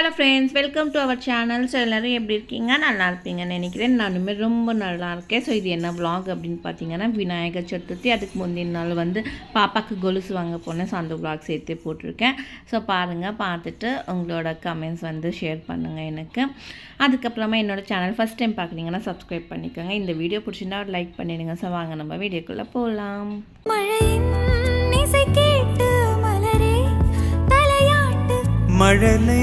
Hello friends welcome to our channel so எல்லோரும் எப்படி இருக்கீங்க? நல்லா இருப்பீங்கன்னு நினைக்கிறேன். நானுமே ரொம்ப நல்லா இருக்கேன். ஸோ இது என்ன vlog அப்படின்னு பார்த்தீங்கன்னா விநாயகர் சதுர்த்தி. அதுக்கு முந்தின நாள் வந்து பாப்பாவுக்கு கொலுசு வாங்க போனேன். ஸோ அந்த vlog சேர்த்தே போட்டிருக்கேன். ஸோ பாருங்கள் பார்த்துட்டு உங்களோட கமெண்ட்ஸ் வந்து ஷேர் பண்ணுங்கள் எனக்கு. அதுக்கப்புறமா என்னோடய சேனல் ஃபஸ்ட் டைம் பார்க்குறீங்கன்னா சப்ஸ்கிரைப் பண்ணிக்கோங்க. இந்த வீடியோ பிடிச்சிருந்தா லைக் பண்ணிடுங்க. ஸோ வாங்க நம்ம வீடியோக்குள்ளே போகலாம் மழை மழலை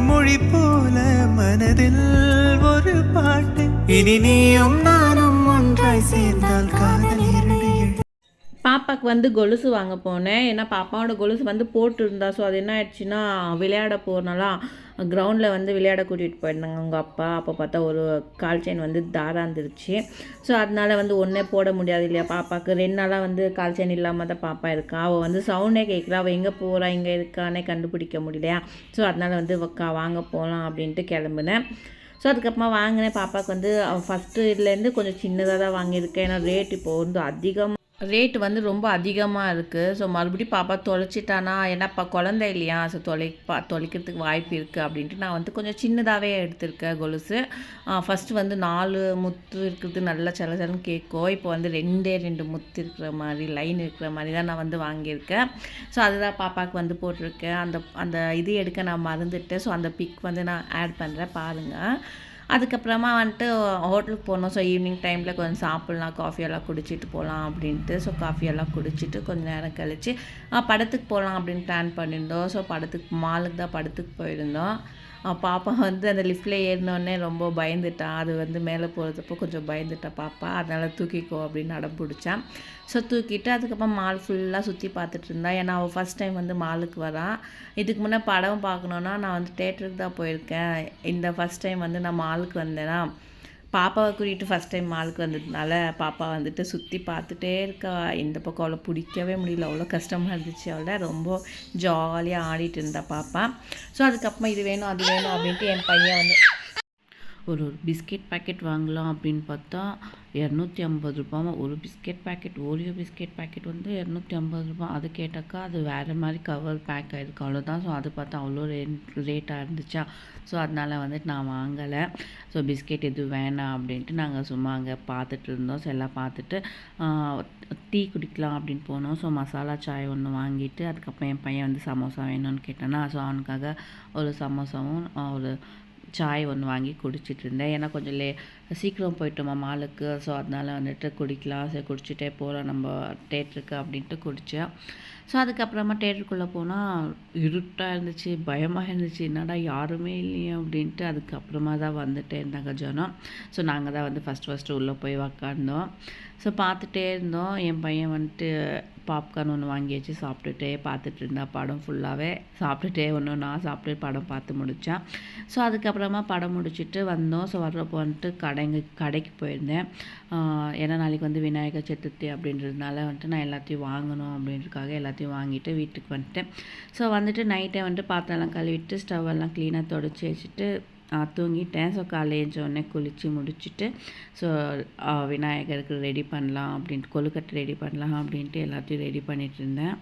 மொழி போல மனதில் ஒரு பாட்டு. இனி நீயும் நானும் ஒன்றாய் சேர்ந்தால் காதல் பாப்பாவுக்கு வந்து கொலுசு வாங்க போனேன். ஏன்னா பாப்பாவோட கொலுசு வந்து போட்டிருந்தா. ஸோ அது என்ன ஆயிடுச்சுன்னா விளையாட போகிறனாலாம் கிரவுண்டில் வந்து விளையாட கூட்டிகிட்டு போயிருந்தாங்க அவங்க அப்பா. அப்போ பார்த்தா ஒரு கால் செயின் வந்து தாராந்துருச்சு ஸோ அதனால் வந்து ஒன்றே போட முடியாது இல்லையா பாப்பாவுக்கு ரெண்டு நாளாக வந்து கால் செயின் இல்லாமல் தான் பாப்பா இருக்கா. அவள் வந்து சவுண்டே கேட்குறா அவள் எங்கே போகிறா இங்கே இருக்கானே கண்டுபிடிக்க முடியலையா? ஸோ அதனால் வந்து வ- வாங்க போகலாம் அப்படின்ட்டு கிளம்புனேன். ஸோ அதுக்கப்புறமா வாங்கினேன். பாப்பாவுக்கு வந்து ஃபஸ்ட்டு இதுலேருந்து கொஞ்சம் சின்னதாக தான் வாங்கியிருக்கேன். ஏன்னா ரேட் இப்போ வந்து அதிகமாக ரேட் வந்து ரொம்ப அதிகமாக இருக்குது ஸோ மறுபடியும் பாப்பா தொலைச்சிட்டானா? ஏன்னாப்பா குழந்தை இல்லையா? ஸோ தொலை பா தொலைக்கிறதுக்கு வாய்ப்பு இருக்குது அப்படின்ட்டு நான் வந்து கொஞ்சம் சின்னதாகவே எடுத்திருக்கேன் கொலுசு. ஃபஸ்ட்டு வந்து நாலு முத்து இருக்கிறது நல்லா சில சிலன்னு கேட்கும் இப்போ வந்து ரெண்டே ரெண்டு முத்து இருக்கிற மாதிரி லைன் இருக்கிற மாதிரி தான் நான் வந்து வாங்கியிருக்கேன். ஸோ அதுதான் பாப்பாவுக்கு வந்து போட்டிருக்கேன். அந்த அந்த இது எடுக்க நான் மறந்துட்டேன். ஸோ அந்த பிக் வந்து நான் ஆட் பண்ணுறேன் பாருங்கள் அதுக்கப்புறமா வந்துட்டு ஹோட்டலுக்கு போனோம். ஸோ ஈவினிங் டைமில் கொஞ்சம் சாப்பிட்லாம் காஃபியெல்லாம் குடிச்சிட்டு போகலாம் அப்படின்ட்டு. ஸோ காஃபியெல்லாம் குடிச்சிட்டு கொஞ்சம் நேரம் கழிச்சு படத்துக்கு போகலாம் அப்படின்னு பிளான் பண்ணியிருந்தோம். ஸோ படத்துக்கு மாலுக்கு தான் படத்துக்கு போயிருந்தோம். பாப்பா வந்து அந்த லிஃப்ட்டில் ஏறினோடனே ரொம்ப பயந்துட்டா. அது வந்து மேலே போகிறதுப்போ கொஞ்சம் பயந்துட்டா பாப்பா. அதனால் தூக்கிக்கோ அப்படின்னு அடம் பிடிச்சான் ஸோ தூக்கிட்டு அதுக்கப்புறம் மால் ஃபுல்லாக சுற்றி பார்த்துட்டு இருந்தா. ஏன்னா அவள் ஃபஸ்ட் டைம் வந்து மாலுக்கு வரான் இதுக்கு முன்னே படம் பார்க்கணுன்னா நான் வந்து தேட்டருக்கு தான் போயிருக்கேன். இந்த ஃபஸ்ட் டைம் வந்து நான் மாலுக்கு வந்தேன்னா பாப்பாவை கூட்டிகிட்டு ஃபஸ்ட் டைம் மாலுக்கு வந்ததுனால பாப்பா வந்துட்டு சுற்றி பார்த்துட்டே இருக்கா. இந்த பக்கம் அவ்வளோ பிடிக்கவே முடியல. அவ்வளோ கஷ்டமாக இருந்துச்சு அவளை. ரொம்ப ஜாலியாக ஆடிட்டு இருந்தா பாப்பா. ஸோ அதுக்கப்புறமா இது வேணும் அது வேணும் அப்படின்ட்டு என் பையன் வந்து ஒரு ஒரு பிஸ்கெட் பாக்கெட் வாங்கலாம் அப்படின்னு பார்த்தா இரநூத்தி ஐம்பது ரூபாய் ஒரு biscuit packet Oreo biscuit packet வந்து இரநூத்தி ஐம்பது ரூபாய். அது கேட்டாக்கா அது வேறு மாதிரி கவர் பேக் ஆகிருக்கு அவ்வளோதான் ஸோ அது பார்த்தா அவ்வளோ ரேட் ரேட்டாக இருந்துச்சா? ஸோ அதனால் வந்துட்டு நான் வாங்கலை. ஸோ பிஸ்கெட் எதுவும் வேணாம் அப்படின்ட்டு நாங்கள் சும்மா அங்கே பார்த்துட்டு இருந்தோம். ஸோ எல்லாம் பார்த்துட்டு டீ குடிக்கலாம் அப்படின்னு போனோம். ஸோ மசாலா சாய் ஒன்று வாங்கிட்டு அதுக்கப்புறம் என் பையன் வந்து சமோசா வேணும்னு கேட்டானா. ஸோ அவனுக்காக ஒரு சமோசாவும் ஒரு சாய் ஒன்று வாங்கி குடிச்சிட்டு இருந்தேன் ஏன்னா கொஞ்சம் லே சீக்கிரம் போயிட்டோமா மாலுக்கு. ஸோ அதனால் வந்துட்டு குடிக்கலாம். சரி குடிச்சிட்டே போகலாம் நம்ம தேட்டருக்கு அப்படின்ட்டு குடித்தேன் ஸோ அதுக்கப்புறமா தேட்டருக்குள்ளே போனால் இருட்டாக இருந்துச்சு பயமாக இருந்துச்சு. என்னடா யாருமே இல்லையே அப்படின்ட்டு அதுக்கப்புறமா தான் வந்துட்டே இருந்தாங்க ஜனம். ஸோ நாங்கள் தான் வந்து ஃபஸ்ட்டு ஃபஸ்ட்டு உள்ளே போய் உக்காந்தோம். ஸோ பார்த்துட்டே இருந்தோம். என் பையன் வந்துட்டு பாப்கார்ன் ஒன்று வாங்கி வச்சு சாப்பிட்டுட்டே பார்த்துட்டு இருந்தா படம் ஃபுல்லாகவே சாப்பிட்டுட்டே ஒன்று நான் சாப்பிட்டு படம் பார்த்து முடித்தேன் ஸோ அதுக்கப்புறமா படம் முடிச்சுட்டு வந்தோம். ஸோ வர்றப்போ வந்துட்டு கடைங்க கடைக்கு போயிருந்தேன். ஏன்னா நாளைக்கு வந்து விநாயகர் சதுர்த்தி அப்படின்றதுனால வந்துட்டு நான் எல்லாத்தையும் வாங்கணும் அப்படின்றதுக்காக எல்லாத்தையும் வாங்கிட்டு வீட்டுக்கு வந்துட்டேன். ஸோ வந்துட்டு நைட்டே வந்துட்டு பாத்திரம்லாம் கழுவிட்டு ஸ்டவ் எல்லாம் க்ளீனாக தொடச்சி வச்சுட்டு தூங்கிட்டேன். ஸோ காலேஜ் உடனே குளித்து முடிச்சுட்டு ஸோ விநாயகருக்கு ரெடி பண்ணலாம் அப்படின்ட்டு கொழுக்கட்டை ரெடி பண்ணலாம் அப்படின்ட்டு எல்லாத்தையும் ரெடி பண்ணிட்டு இருந்தேன்.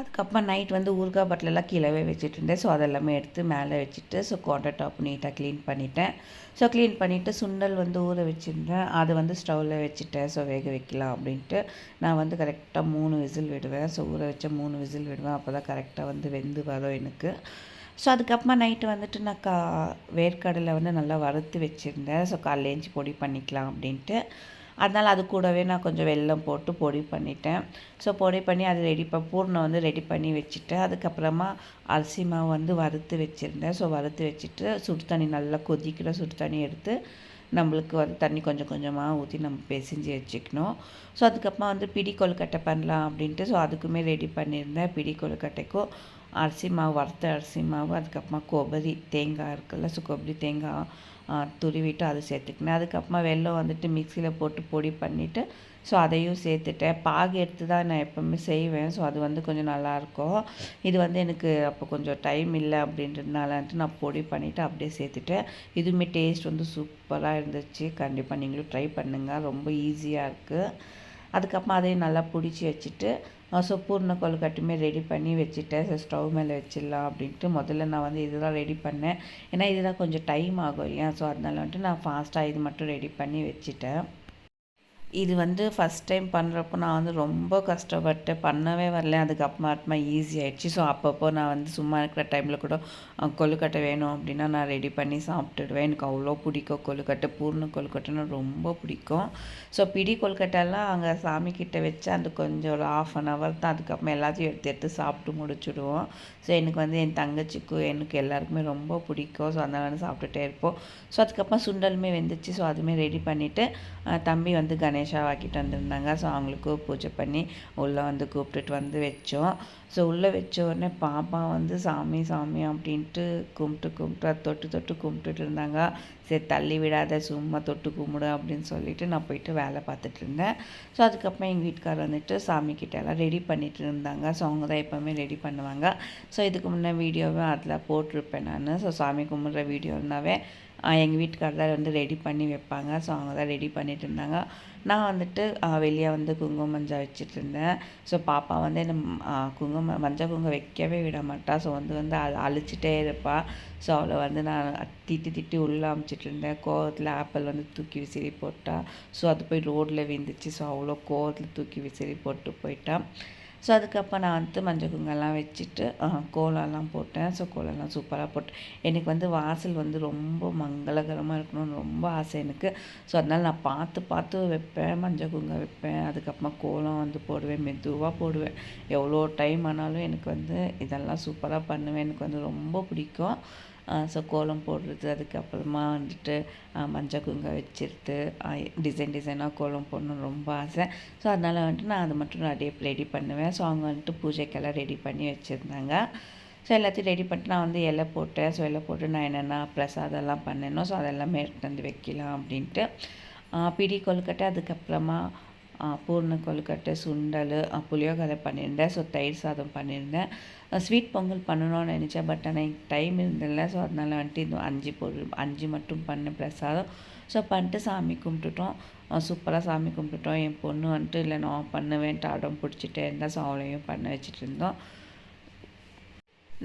அதுக்கப்புறம் நைட் வந்து ஊறுகாய் பட்டிலெல்லாம் கீழவே வச்சுட்டு இருந்தேன். ஸோ அதெல்லாமே எடுத்து மேலே வச்சுட்டு ஸோ குவார்டர் டாப் நீட்டாக க்ளீன் பண்ணிட்டேன். ஸோ க்ளீன் பண்ணிவிட்டு சுண்டல் வந்து ஊற வச்சுருந்தேன். அது வந்து ஸ்டவ்வில் வச்சுட்டேன். ஸோ வேக வைக்கலாம் அப்படின்ட்டு. நான் வந்து கரெக்டாக மூணு விசில் விடுவேன். ஸோ ஊற வச்ச மூணு விசில் விடுவேன். அப்போ தான் கரெக்டாக வந்து வெந்து வரும் எனக்கு. ஸோ அதுக்கப்புறமா நைட்டு வந்துட்டு நான் கா வேர்க்கடலை வந்து நல்லா வறுத்து வச்சுருந்தேன். ஸோ காலைல ஏஞ்சி பொடி பண்ணிக்கலாம் அப்படின்ட்டு. அதனால் அது கூடவே நான் கொஞ்சம் வெல்லம் போட்டு பொடி பண்ணிட்டேன். ஸோ பொடி பண்ணி அது ரெடி ப பூர்ணம் வந்து ரெடி பண்ணி வச்சுட்டேன். அதுக்கப்புறமா அரிசி மாவு வந்து வறுத்து வச்சுருந்தேன். ஸோ வறுத்து வச்சுட்டு சுடு தண்ணி நல்லா கொதிக்கிற சுடு தண்ணி எடுத்து நம்மளுக்கு வந்து தண்ணி கொஞ்சம் கொஞ்சமாக ஊற்றி நம்ம பிசைஞ்சு வச்சுக்கணும். ஸோ அதுக்கப்புறமா வந்து பிடி கொழுக்கட்டை பண்ணலாம் அப்படின்ட்டு. ஸோ அதுக்குமே ரெடி பண்ணியிருந்தேன். பிடி கொழுக்கட்டைக்கும் அரிசி மாவு வறுத்த அரிசி மாவு அதுக்கப்புறமா கொபரி தேங்காய் இருக்குல்ல ஸோ கொபரி தேங்காய் துருவிட்டு அது சேர்த்துக்கினேன் அதுக்கப்புறமா வெள்ளம் வந்துட்டு மிக்சியில் போட்டு பொடி பண்ணிவிட்டு ஸோ அதையும் சேர்த்துட்டேன். பாகு எடுத்து தான் நான் எப்போவுமே செய்வேன். ஸோ அது வந்து கொஞ்சம் நல்லாயிருக்கும் இது வந்து எனக்கு அப்போ கொஞ்சம் டைம் இல்லை அப்படின்றதுனாலன்ட்டு நான் பொடி பண்ணிவிட்டு அப்படியே சேர்த்துட்டேன். இதுவுமே டேஸ்ட் வந்து சூப்பராக இருந்துச்சு. கண்டிப்பாக நீங்களும் ட்ரை பண்ணுங்கள் ரொம்ப ஈஸியாக இருக்குது அதுக்கப்புறமா அதையும் நல்லா பிடிச்சி வச்சுட்டு சொப்பூர்ண பூர்ண கொழுக்கட்டுமே ரெடி பண்ணி வச்சுட்டேன். ஸ்டவ் மேலே வச்சிடலாம் அப்படின்ட்டு முதல்ல நான் வந்து இதுதான் ரெடி பண்ணேன். ஏன்னா இதுதான் கொஞ்சம் டைம் ஆகும். இல்லையா ஸோ அதனால வந்துட்டு நான் ஃபாஸ்ட்டாக இது மட்டும் ரெடி பண்ணி வச்சுட்டேன். இது வந்து ஃபஸ்ட் டைம் பண்ணுறப்போ நான் வந்து ரொம்ப கஷ்டப்பட்டு பண்ணவே வரல. அதுக்கப்புறமா ஈஸி ஆகிடுச்சு ஸோ அப்பப்போ நான் வந்து சும்மா இருக்கிற டைமில் கூட கொழுக்கட்டை வேணும் அப்படின்னா நான் ரெடி பண்ணி சாப்பிட்டுடுவேன். எனக்கு அவ்வளோ பிடிக்கும் கொழுக்கட்டை. பூர்ண கொழுக்கட்டைன்னு ரொம்ப பிடிக்கும். ஸோ பிடி கொழுக்கட்டைலாம் அங்கே சாமி வச்சு அந்த கொஞ்சம் ஒரு ஆஃப் அன் ஹவர் தான் அதுக்கப்புறமா எல்லாத்தையும் எடுத்து எடுத்து சாப்பிட்டு முடிச்சுடுவோம். ஸோ எனக்கு வந்து என் தங்கச்சிக்கும் எனக்கு எல்லாருக்குமே ரொம்ப பிடிக்கும். ஸோ அதனால் வந்து சாப்பிட்டுட்டே இருப்போம். ஸோ அதுக்கப்புறம் சுண்டலுமே வெந்துச்சு. ஸோ அதுவுமே ரெடி பண்ணிவிட்டு தம்பி வந்து கணேஷ் கணேஷாவாக்கிட்டு வந்திருந்தாங்க. ஸோ அவங்களுக்கு பூஜை பண்ணி உள்ளே வந்து கூப்பிட்டுட்டு வந்து வச்சோம். ஸோ உள்ளே வச்ச உடனே பாப்பா வந்து சாமி சாமி அப்படின்ட்டு கும்பிட்டு கும்பிட்டு தொட்டு தொட்டு கும்பிட்டுட்டு இருந்தாங்க. சரி தள்ளி விடாத சும்மா தொட்டு கும்பிடு அப்படின்னு சொல்லிட்டு நான் போயிட்டு வேலை பார்த்துட்டு இருந்தேன். ஸோ அதுக்கப்புறம் எங்கள் வீட்டுக்கார் வந்துட்டு சாமி கிட்ட எல்லாம் ரெடி பண்ணிட்டு இருந்தாங்க. ஸோ அவங்க தான் எப்போவுமே ரெடி பண்ணுவாங்க. ஸோ இதுக்கு முன்னே வீடியோவே அதில் போட்டிருப்பேன் நான். ஸோ சாமி கும்பிட்ற வீடியோனாவே எங்கள் வீட்டுக்காரர் தான் வந்து ரெடி பண்ணி வைப்பாங்க. ஸோ அவங்க தான் ரெடி பண்ணிட்டு இருந்தாங்க. நான் வந்துட்டு வெளியே வந்து குங்குமம் மஞ்சள் வச்சுட்டு இருந்தேன். ஸோ பாப்பா வந்து என்ன குங்குமம் மஞ்சள் குங்குமம் வைக்கவே விட மாட்டா. ஸோ வந்து வந்து அது அழிச்சிட்டே இருப்பாள் ஸோ அவளை வந்து நான் திட்டி திட்டி உள்ளே அமுச்சிட்டு இருந்தேன். கோவத்தில் ஆப்பிள் வந்து தூக்கி விசிறி போட்டால் ஸோ அது போய் ரோட்டில் விழுந்துச்சு. ஸோ அவ்வளோ கோவத்தில் தூக்கி விசிறி போட்டு போயிட்டான் ஸோ அதுக்கப்புறம் நான் வந்து மஞ்சள் குங்கெல்லாம் வச்சுட்டு கோலம்லாம் போட்டேன். ஸோ கோலம்லாம் சூப்பராக போட்டேன் எனக்கு வந்து வாசல் வந்து ரொம்ப மங்களகரமாக இருக்கணும்னு ரொம்ப ஆசை எனக்கு. ஸோ அதனால் நான் பார்த்து பார்த்து வைப்பேன் மஞ்சள் குங்க வைப்பேன். அதுக்கப்புறமா கோலம் வந்து போடுவேன் மெதுவாக போடுவேன். எவ்வளோ டைம் ஆனாலும் எனக்கு வந்து இதெல்லாம் சூப்பராக பண்ணுவேன். எனக்கு வந்து ரொம்ப பிடிக்கும். ஸோ கோலம் போடுறது அதுக்கப்புறமா வந்துட்டு மஞ்சள் குங்க வச்சிருது டிசைன் டிசைனாக கோலம் போடணும்னு ரொம்ப ஆசை. ஸோ அதனால் வந்துட்டு நான் அது மட்டும் ரெடி ரெடி பண்ணுவேன். ஸோ அவங்க வந்துட்டு பூஜைக்கெல்லாம் ரெடி பண்ணி வச்சுருந்தாங்க. ஸோ எல்லாத்தையும் ரெடி பண்ணிட்டு நான் வந்து இலை போட்டேன். ஸோ இலை போட்டு நான் என்னென்ன பிரசாதம்லாம் பண்ணணும் ஸோ அதெல்லாமே எடுத்து வந்து வைக்கலாம் அப்படின்ட்டு. பிடி கொழுக்கட்டை அதுக்கப்புறமா பூர்ண கொழுக்கட்டை சுண்டல் புளியோகரை பண்ணியிருந்தேன். ஸோ தயிர் சாதம் பண்ணியிருந்தேன். ஸ்வீட் பொங்கல் பண்ணணும்னு நினச்சேன் பட் ஆனால் எனக்கு டைம் இருந்தில்ல ஸோ அதனால வந்துட்டு இந்த அஞ்சு பொருள் அஞ்சு மட்டும் பண்ண பிரசாதம். ஸோ பண்ணிட்டு சாமி கும்பிட்டுட்டோம். சூப்பராக சாமி கும்பிட்டுட்டோம். என் பொண்ணு வந்துட்டு இல்லை நான் பண்ணுவேன்ட்டு அடம் பிடிச்சிட்டே இருந்தால் ஸோ அவளையும் பண்ண வச்சுட்டு இருந்தோம்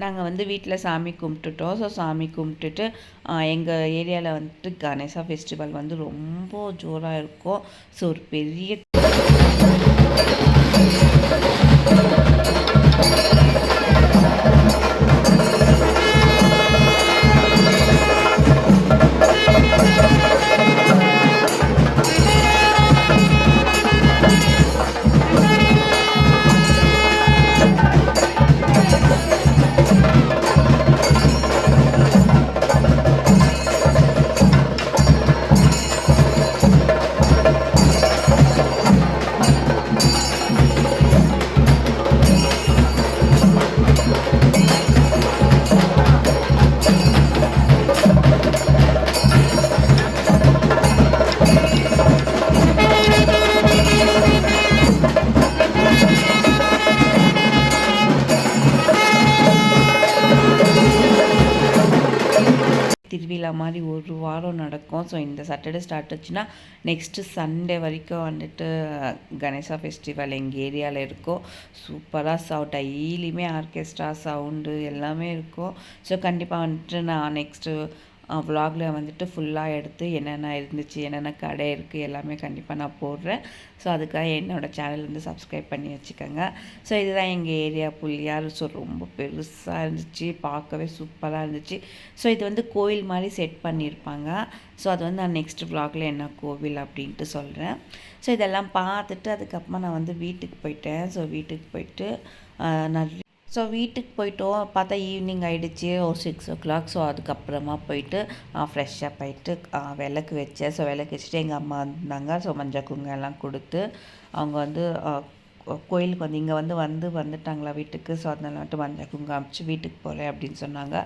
நாங்கள் வந்து வீட்டில் சாமி கும்பிட்டுட்டோம். ஸோ சாமி கும்பிட்டுட்டு எங்கள் ஏரியாவில் வந்துட்டு கணேசா ஃபெஸ்டிவல் வந்து ரொம்ப ஜோராக இருக்கும். ஸோ ஒரு பெரிய Thank you. மாதிரி ஒரு வாரம் நடக்கும். ஸோ இந்த சாட்டர்டே ஸ்டார்ட் ஆச்சுன்னா நெக்ஸ்ட்டு சண்டே வரைக்கும் வந்துட்டு கணேசா ஃபெஸ்டிவல் எங்கள் ஏரியாவில் இருக்கும். சூப்பராக சவு டெய்லியுமே ஆர்கெஸ்ட்ரா சவுண்டு எல்லாமே இருக்கும். ஸோ கண்டிப்பாக வந்துட்டு நான் நெக்ஸ்ட்டு வ்ளாகில் வந்துட்டு ஃபுல்லாக எடுத்து என்னென்ன இருந்துச்சு என்னென்ன கடை இருக்குது எல்லாமே கண்டிப்பாக நான் போடுறேன். ஸோ அதுக்காக என்னோடய சேனல் வந்து சப்ஸ்கிரைப் பண்ணி வச்சுக்கோங்க. ஸோ இதுதான் எங்கள் ஏரியா புள்ளியார் ஸோ ரொம்ப பெருசாக இருந்துச்சு. பார்க்கவே சூப்பராக இருந்துச்சு. ஸோ இது வந்து கோயில் மாதிரி செட் பண்ணியிருப்பாங்க. ஸோ அது வந்து நான் நெக்ஸ்ட் வ்ளாகில் என்ன கோவில் அப்படின்ட்டு சொல்கிறேன் ஸோ இதெல்லாம் பார்த்துட்டு அதுக்கப்புறமா நான் வந்து வீட்டுக்கு போயிட்டேன். ஸோ வீட்டுக்கு போயிட்டு ஆஹ், நான் ஸோ வீட்டுக்கு போயிட்டோம். பார்த்தா ஈவினிங் ஆகிடுச்சு ஒரு சிக்ஸ் ஓ கிளாக் ஸோ அதுக்கப்புறமா போயிட்டு ஃப்ரெஷ்ஷாக போயிட்டு விளக்கு வச்சேன். ஸோ விளக்கு வச்சுட்டு எங்கள் அம்மா வந்தாங்க. ஸோ மஞ்சள் குங்குமம் எல்லாம் கொடுத்து அவங்க வந்து கோயிலுக்கு வந்து இங்கே வந்து வந்து வந்துட்டாங்களா வீட்டுக்கு. ஸோ அதனால் வந்துட்டு மஞ்சள் குங்குமம் அமிச்சு வீட்டுக்கு போகிறேன் அப்படின்னு சொன்னாங்க.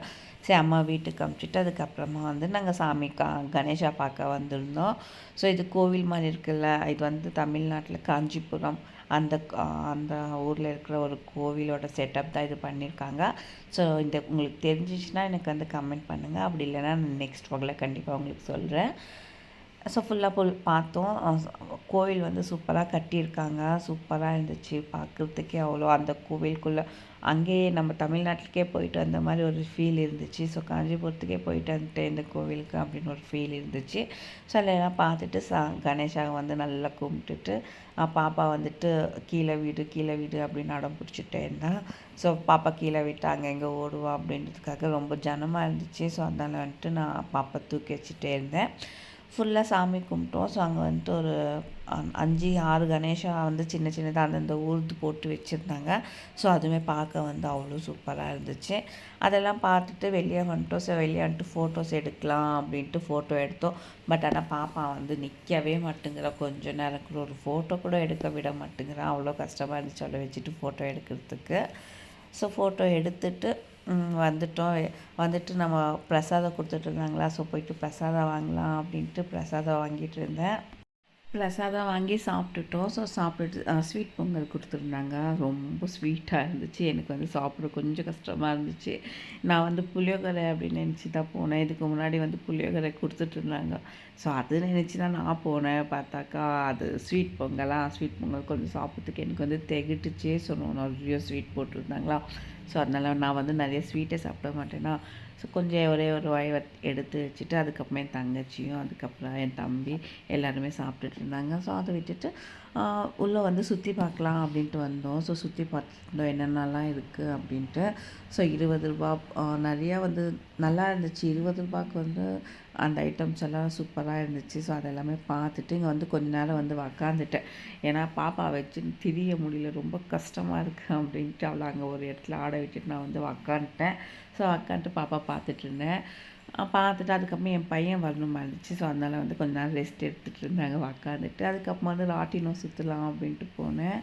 சரி அம்மா வீட்டுக்கு அமிச்சிட்டு அதுக்கப்புறமா வந்து நாங்கள் சாமி கா கணேஷா பார்க்க வந்திருந்தோம். ஸோ இது கோவில் மாதிரி இருக்குல்ல இது வந்து தமிழ்நாட்டில் காஞ்சிபுரம். அந்த அந்த ஊரில் இருக்கிற ஒரு கோவிலோட செட்டப் தான் இது பண்ணியிருக்காங்க. ஸோ இந்த உங்களுக்கு தெரிஞ்சிச்சுன்னா எனக்கு வந்து கமெண்ட் பண்ணுங்கள் அப்படி இல்லைன்னா நெக்ஸ்ட் வகையில் கண்டிப்பாக உங்களுக்கு சொல்கிறேன் ஸோ ஃபுல்லாக போல் பார்த்தோம். கோவில் வந்து சூப்பராக கட்டியிருக்காங்க. சூப்பராக இருந்துச்சு. பார்க்குறதுக்கே அவ்வளோ அந்த கோவிலுக்குள்ளே அங்கேயே நம்ம தமிழ்நாட்டுக்கே போயிட்டு வந்த மாதிரி ஒரு ஃபீல் இருந்துச்சு. ஸோ காஞ்சிபுரத்துக்கே போயிட்டு வந்துட்டேன் இந்த கோவிலுக்கு அப்படின்னு ஒரு ஃபீல் இருந்துச்சு. ஸோ எல்லாம் பார்த்துட்டு சா கணேஷா வந்து நல்லா கும்பிட்டுட்டு பாப்பா வந்துட்டு கீழே வீடு கீழே வீடு அப்படின்னு அடம் பிடிச்சிட்டே இருந்தா ஸோ பாப்பா கீழே விட்டு அங்கே எங்கே ஓடுவா அப்படின்றதுக்காக ரொம்ப ஜனமாக இருந்துச்சு. ஸோ அதனால் வந்துட்டு நான் பாப்பா தூக்கி வச்சுட்டே இருந்தேன். ஃபுல்லாக சாமி கும்பிட்டோம். ஸோ அங்கே வந்துட்டு ஒரு அஞ்சு ஆறு கணேஷா வந்து சின்ன சின்னதாக அந்தந்த ஊர்த்து போட்டு வச்சுருந்தாங்க. ஸோ அதுவுமே பார்க்க வந்து அவ்வளோ சூப்பராக இருந்துச்சு. அதெல்லாம் பார்த்துட்டு வெளியே வந்துட்டோம். ஸோ வெளியே வந்துட்டு ஃபோட்டோஸ் எடுக்கலாம் அப்படின்ட்டு ஃபோட்டோ எடுத்தோம். பட் ஆனால் பாப்பா வந்து நிற்கவே மாட்டேங்கிறா. கொஞ்ச நேரம் கூட ஒரு ஃபோட்டோ கூட எடுக்க விட மாட்டேங்கிறா. அவ்வளோ கஷ்டமாக இருந்துச்சு. அவளை வச்சுட்டு ஃபோட்டோ எடுக்கிறதுக்கு. ஸோ ஃபோட்டோ எடுத்துட்டு வந்துட்டோம். வந்துட்டு நம்ம பிரசாதம் கொடுத்துட்டு இருந்தாங்களா ஸோ போயிட்டு பிரசாதம் வாங்கலாம் அப்படின்ட்டு பிரசாதம் வாங்கிட்டு இருந்தேன். பிரசாதம் வாங்கி சாப்பிட்டுட்டோம். ஸோ சாப்பிட்டுட்டு ஸ்வீட் பொங்கல் கொடுத்துருந்தாங்க. ரொம்ப ஸ்வீட்டாக இருந்துச்சு. எனக்கு வந்து சாப்பிட கொஞ்சம் கஷ்டமாக இருந்துச்சு. நான் வந்து புளியோகரை அப்படின்னு நினச்சி தான் போனேன். இதுக்கு முன்னாடி வந்து புளியோகரை கொடுத்துட்டு இருந்தாங்க. ஸோ அது நினச்சி தான் நான் போனேன். பார்த்தாக்கா அது ஸ்வீட் பொங்கலாக ஸ்வீட் பொங்கல் கொஞ்சம் சாப்பிட்றதுக்கு எனக்கு வந்து திகட்டுச்சே சொன்னோம் நிறைய ஸ்வீட் போட்டிருந்தாங்களா? ஸோ அதனால் நான் வந்து நிறைய ஸ்வீட்டே சாப்பிட மாட்டேன்னா ஸோ கொஞ்சம் ஒரே ஒரு வாய் எடுத்து வச்சுட்டு அதுக்கப்புறம் என் தங்கச்சியும் அதுக்கப்புறம் என் தம்பி எல்லாருமே சாப்பிட்டுட்டு இருந்தாங்க. ஸோ அதை விட்டுட்டு உள்ளே வந்து சுற்றி பார்க்கலாம் அப்படின்ட்டு வந்தோம். ஸோ சுற்றி பார்த்துட்டோம். என்னென்னலாம் இருக்குது அப்படின்ட்டு. ஸோ இருபது ரூபா நிறையா வந்து நல்லா இருந்துச்சு. இருபது ரூபாய்க்கு வந்து அந்த ஐட்டம்ஸ் எல்லாம் சூப்பராக இருந்துச்சு. ஸோ அதெல்லாமே பார்த்துட்டு இங்கே வந்து கொஞ்ச நேரம் வந்து உக்காந்துட்டேன். ஏன்னா பாப்பா வச்சு திரிய முடியல. ரொம்ப கஷ்டமாக இருக்குது அப்படின்ட்டு அவளை அங்கே ஒரு இடத்துல ஆட விட்டுட்டு நான் வந்து உக்காந்துட்டேன். ஸோ அக்கான்ட்டு பாப்பா பார்த்துட்டு இருந்தேன் பார்த்துட்டு அதுக்கப்புறம் என் பையன் வரணுமா இருந்துச்சு ஸோ அதனால் வந்து கொஞ்ச நேரம் ரெஸ்ட் எடுத்துகிட்டு இருந்தாங்க உக்காந்துட்டு அதுக்கப்புறமா வந்து ராட்டினம் சுற்றலாம் அப்படின்ட்டு போனேன்.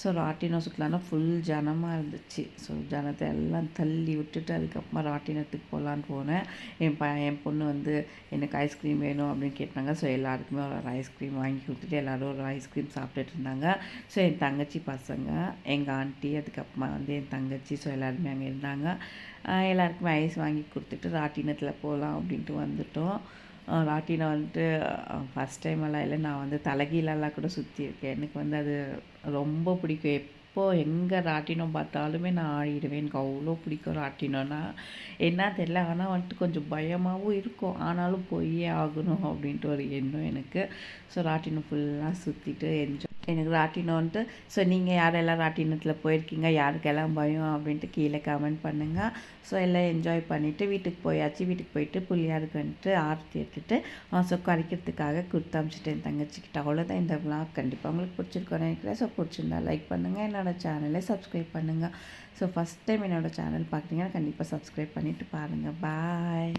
ஸோ ராட்டினம் சுற்றலான்னா ஃபுல் ஜனமாக இருந்துச்சு. ஸோ ஜனத்தை எல்லாம் தள்ளி விட்டுட்டு அதுக்கப்புறமா ராட்டினத்துக்கு போகலான்னு போனேன். என் ப என் பொண்ணு வந்து எனக்கு ஐஸ்கிரீம் வேணும் அப்படின்னு கேட்டாங்க. ஸோ எல்லாருக்குமே ஒரு ஐஸ்கிரீம் வாங்கி கொடுத்துட்டு எல்லோரும் ஒரு ஐஸ்கிரீம் சாப்பிட்டுட்டு இருந்தாங்க. ஸோ என் தங்கச்சி பசங்க எங்கள் ஆண்டி அதுக்கப்புறமா வந்து என் தங்கச்சி ஸோ எல்லாருமே அங்கே இருந்தாங்க. எல்லாருக்குமே ஐஸ் வாங்கி கொடுத்துட்டு ராட்டினத்தில் போகலாம் அப்படின்ட்டு வந்துட்டோம். ஆஹ் ராட்டினம் வந்துட்டு ஃபஸ்ட் டைம் எல்லாம் இல்லை நான் வந்து தலைகீழெல்லாம் கூட சுற்றியிருக்கேன் எனக்கு வந்து அது ரொம்ப பிடிக்கும். எப்போது எங்கே ராட்டினம் பார்த்தாலுமே நான் ஆடிடுவேன். எனக்கு அவ்வளோ பிடிக்கும் ராட்டினம்னா என்ன தெரியல ஆனால் வந்துட்டு கொஞ்சம் பயமாகவும் இருக்கும். ஆனாலும் போயே ஆகணும் அப்படின்ட்டு ஒரு எண்ணம் எனக்கு. ஸோ ராட்டினம் ஃபுல்லாக சுற்றிட்டு என்ஜாய் எனக்கு ராட்டினம் வந்துட்டு ஸோ நீங்கள் யாரெல்லாம் ராட்டினத்தில் போயிருக்கீங்க யாருக்கெல்லாம் பயம் அப்படின்ட்டு கீழே கமெண்ட் பண்ணுங்கள் ஸோ எல்லாம் என்ஜாய் பண்ணிவிட்டு வீட்டுக்கு போயாச்சு. வீட்டுக்கு போயிட்டு புள்ளியாருக்கு வந்துட்டு ஆரத்தி எடுத்துட்டு ஸோ கரைக்கிறதுக்காக கொடுத்து அமிச்சிட்டேன் தங்கச்சிக்கிட்ட. அவ்வளோதான் இந்த விளாக் கண்டிப்பாக உங்களுக்கு பிடிச்சிருக்கோன்னு நினைக்கிறேன். ஸோ பிடிச்சிருந்தா லைக் பண்ணுங்கள் என்னோடய சேனலை சப்ஸ்கிரைப் பண்ணுங்கள் ஸோ ஃபஸ்ட் டைம் என்னோடய சேனல் பார்க்குறீங்கன்னா கண்டிப்பாக சப்ஸ்கிரைப் பண்ணிவிட்டு பாருங்கள் பாய்